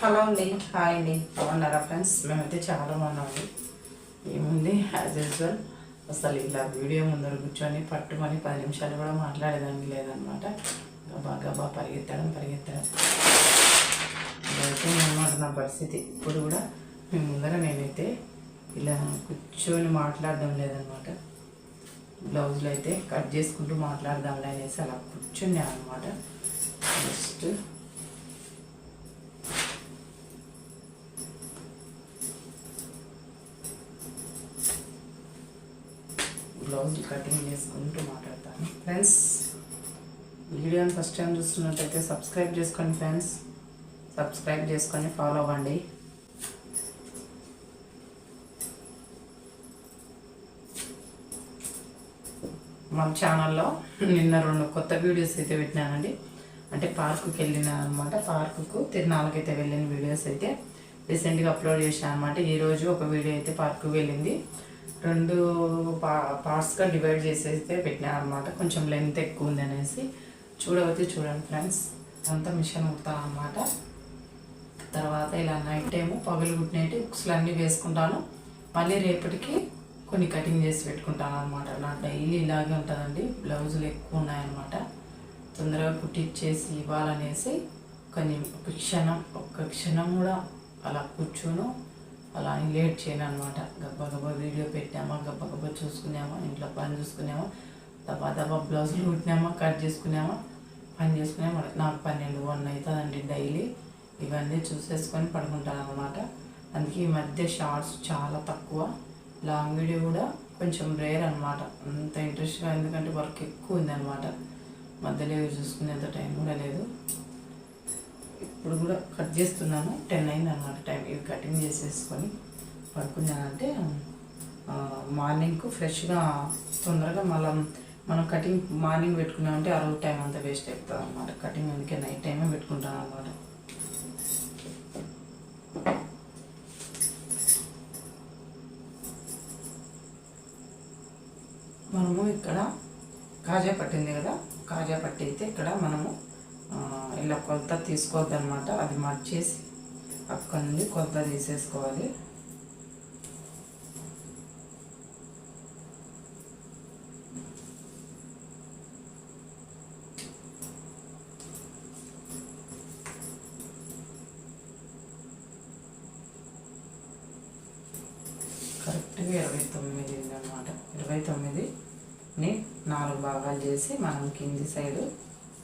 Hello అండి. Hi అండి. బాగున్నారా ఫ్రెండ్స్? మేమైతే చాలా బాగున్నామండి. ఏముంది? యాజ్ యూజువల్ అసలు ఇలా వీడియో ముందర కూర్చొని పట్టుమని పది నిమిషాలు కూడా మాట్లాడేదానికి లేదనమాట. గబా గబా పరిగెత్తడం పరిగెత్తడం. ఇదైతే అనమాట నా పరిస్థితి. ఇప్పుడు కూడా మీ ముందర నేనైతే ఇలా కూర్చొని మాట్లాడడం లేదనమాట. బ్లౌజులు అయితే కట్ చేసుకుంటూ మాట్లాడదాంలే అనేసి అలా కూర్చున్నా అనమాట జస్ట్ బ్లౌజ్ కటింగ్ చేసుకుంటూ మాట్లాడతాను. ఫ్రెండ్స్ వీడియోని ఫస్ట్ టైం చూస్తున్నట్టయితే సబ్స్క్రైబ్ చేసుకోండి ఫ్రెండ్స్. సబ్స్క్రైబ్ చేసుకొని ఫాలో అవ్వండి. మన ఛానల్లో నిన్న రెండు కొత్త వీడియోస్ అయితే పెట్టినానండి. అంటే పార్కుకి వెళ్ళిన అనమాట పార్కుకు తిరునాళ్ళకైతే వెళ్ళిన వీడియోస్ అయితే రీసెంట్గా అప్లోడ్ చేశాను అనమాట ఈరోజు ఒక వీడియో అయితే పార్కుకి వెళ్ళింది. రెండు పా పార్ట్స్గా డివైడ్ చేసేస్తే అయితే పెట్టినాను అనమాట కొంచెం లెంత్ ఎక్కువ ఉంది అనేసి. చూడవచ్చు చూడండి ఫ్రెండ్స్ అంతా మిషన్ కుడతాను అనమాట తర్వాత ఇలా నైట్ టైము పగలు కుట్టినట్టు ఉక్స్లు అన్నీ వేసుకుంటాను. మళ్ళీ రేపటికి కొన్ని కటింగ్ చేసి పెట్టుకుంటాను అనమాట నా డైలీ ఇలాగే ఉంటుందండి. బ్లౌజులు ఎక్కువ ఉన్నాయన్నమాట. తొందరగా కుట్టిచ్చేసి ఇవ్వాలనేసి కొన్ని ఒక క్షణం ఒక్క క్షణం కూడా అలా కూర్చోను. అలా అని లేట్ చేయను అనమాట గబ్బా గబ్బా వీడియో పెట్టామా గబ్బా గబ్బా చూసుకున్నామా ఇంట్లో పని చూసుకున్నామా దబా దబా బ్లౌజులు కుట్టినామా కట్ చేసుకున్నామా పని చేసుకున్నామా నాకు పన్నెండు వన్ అవుతుందండి డైలీ. ఇవన్నీ చూసేసుకొని పడుకుంటాను అనమాట అందుకే ఈ మధ్య షార్ట్స్ చాలా తక్కువ. లాంగ్ వీడియో కూడా కొంచెం రేర్ అనమాట అంత ఇంట్రెస్ట్గా ఎందుకంటే వర్క్ ఎక్కువ ఉంది అనమాట మధ్యలో చూసుకునేంత టైం కూడా లేదు. ఇప్పుడు కూడా కట్ చేస్తున్నాను. టెన్ అయింది అనమాట టైం. ఇవి కటింగ్ చేసేసుకొని పడుకున్నానంటే మార్నింగ్కు ఫ్రెష్గా తొందరగా మళ్ళీ మనం కటింగ్ మార్నింగ్ పెట్టుకున్నామంటే ఆ రోజు టైం అంతా వేస్ట్ అవుతుంది అనమాట కటింగ్ అందుకే నైట్ టైమే పెట్టుకుంటాను అనమాట మనము ఇక్కడ కాజా పట్టింది కదా? కాజా పట్టి అయితే ఇక్కడ మనము ఇలా కొలత తీసుకోవద్దు అనమాట అది మర్చేసి అక్కడ నుండి కొలత తీసేసుకోవాలి. కరెక్ట్గా ఇరవై తొమ్మిది అనమాట ఇరవై తొమ్మిదిని నాలుగు భాగాలు చేసి మనం కింది సైడు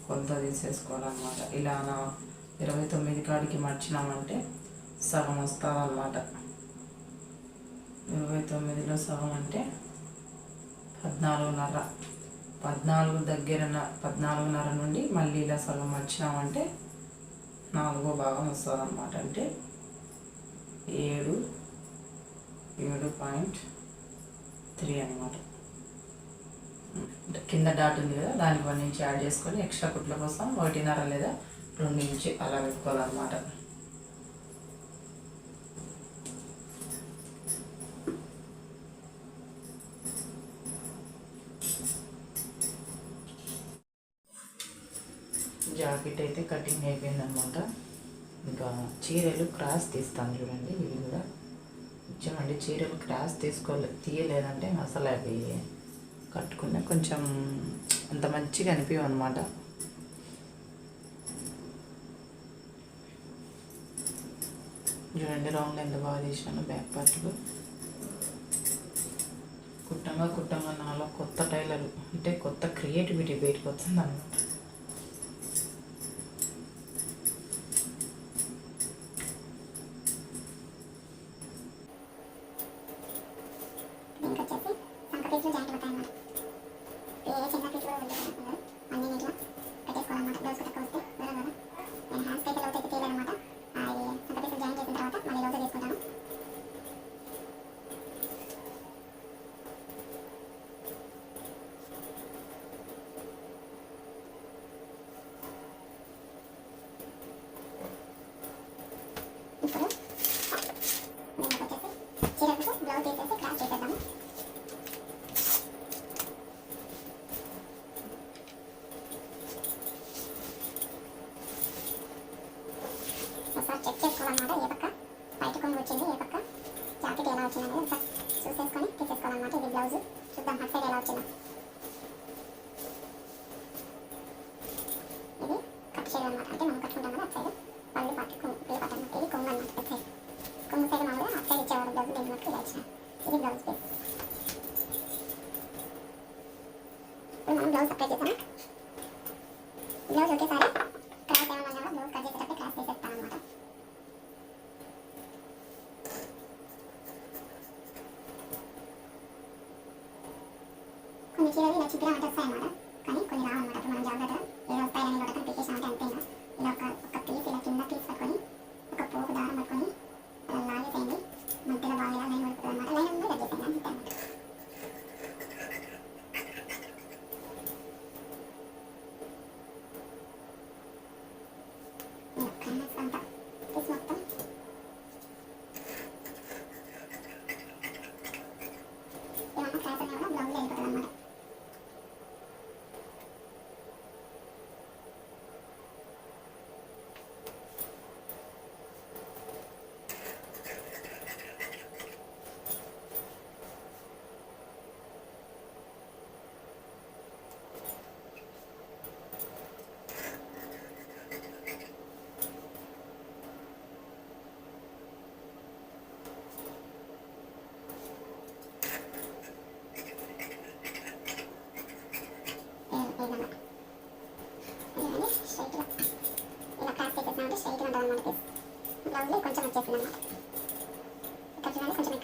కొలత తీసేసుకోవాలన్నమాట. ఇలా ఇరవై తొమ్మిది కాడికి మర్చినామంటే సగం వస్తుంది అన్నమాట ఇరవై తొమ్మిదిలో సగం అంటే పద్నాలుగున్నర. పద్నాలుగు దగ్గర పద్నాలుగున్నర నుండి మళ్ళీ ఇలా సగం మర్చినామంటే నాలుగో భాగం వస్తుందన్నమాట. అంటే ఏడు ఏడు పాయింట్ త్రీ అనమాట కింద డాట్ ఉంది కదా దానికి వన్ ఇంచ్ యాడ్ చేసుకొని ఎక్స్ట్రా కుట్ల కోసం ఒకటిన్నర లేదా రెండు ఇంచ్ అలా పెట్టుకోవాలన్నమాట. జాకెట్ అయితే కటింగ్ అయిపోయిందనమాట ఇంకా చీరలు క్రాస్ తీస్తాను చూడండి ఇవి కూడా. ఇచ్చామండి చీరలు క్రాస్ తీసుకోలే తీయలేదంటే అసలు అవి కట్టుకున్న కొంచెం అంత మంచిగా అనిపించవు అనమాట చూడండి రౌండ్ ఎంత బాగా చేసాను బ్యాక్ పార్ట్కు. కుట్టంగా కుట్టంగా నాలో కొత్త టైలర్ అంటే కొత్త క్రియేటివిటీ బయటకు వస్తుంది అనమాట belum nggak usah kerja sana nggak usah kesare kelas yang mana belum kerja tapi kelas riset tanam mata konnichiwa 命切られた際まで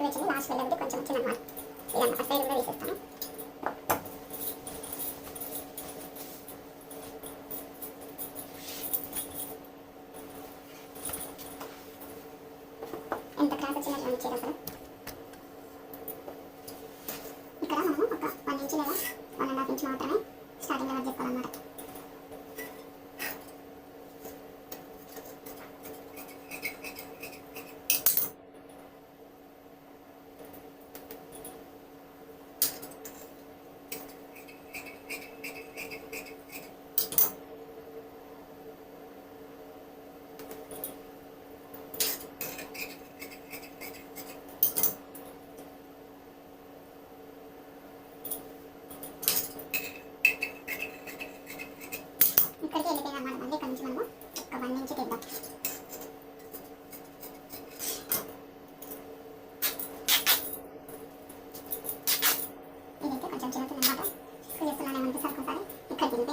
ఎక్కువ వచ్చింది. లాస్ట్ వెళ్ళి కొంచెం వచ్చిందన్నమాట ఇదంతా సైడ్ కూడా తీసేస్తాను.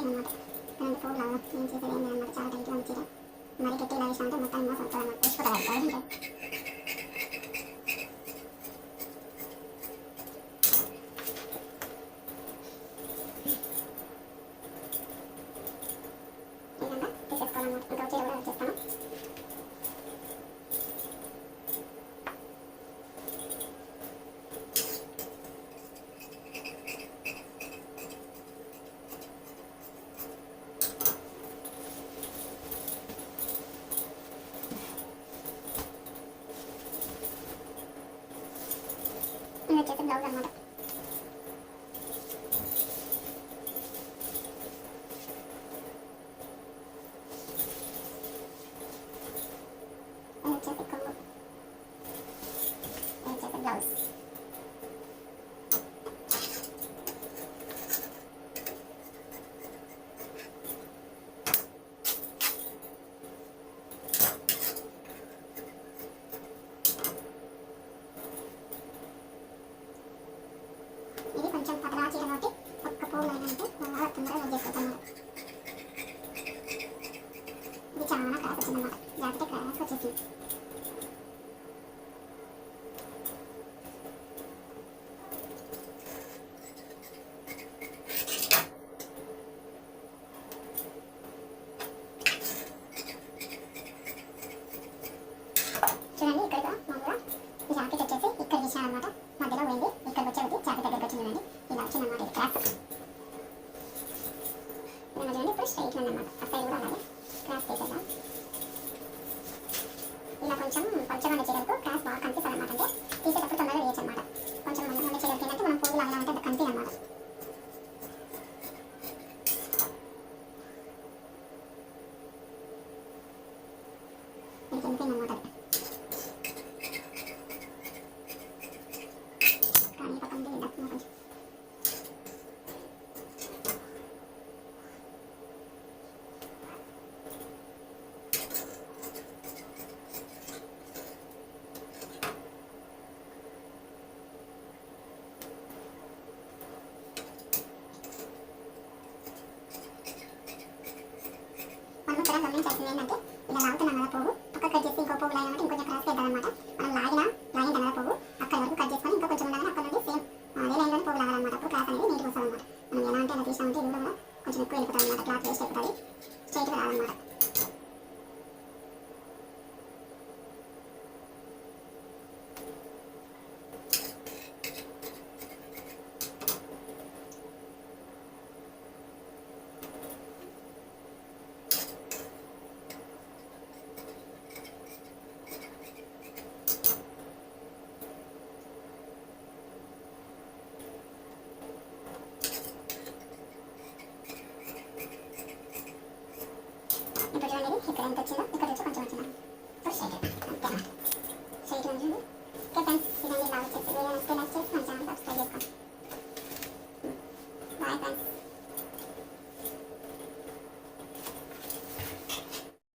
anlatayım. ఇట్లా అన్నమాట సైడ్ కూడా అలాగే క్రాస్ చేసేసాం ఇలా కొంచెం కొంచెం చీరకు క్రాస్ బాగా కనిపిస్తుంది అనమాట అంటే తీసేటప్పుడు తొందరగా వేయచ్చు అనమాట కొంచెం ఉండే చీరకి ఏంటంటే మనం పూలు అలా ఉంటే కనిపించనమాట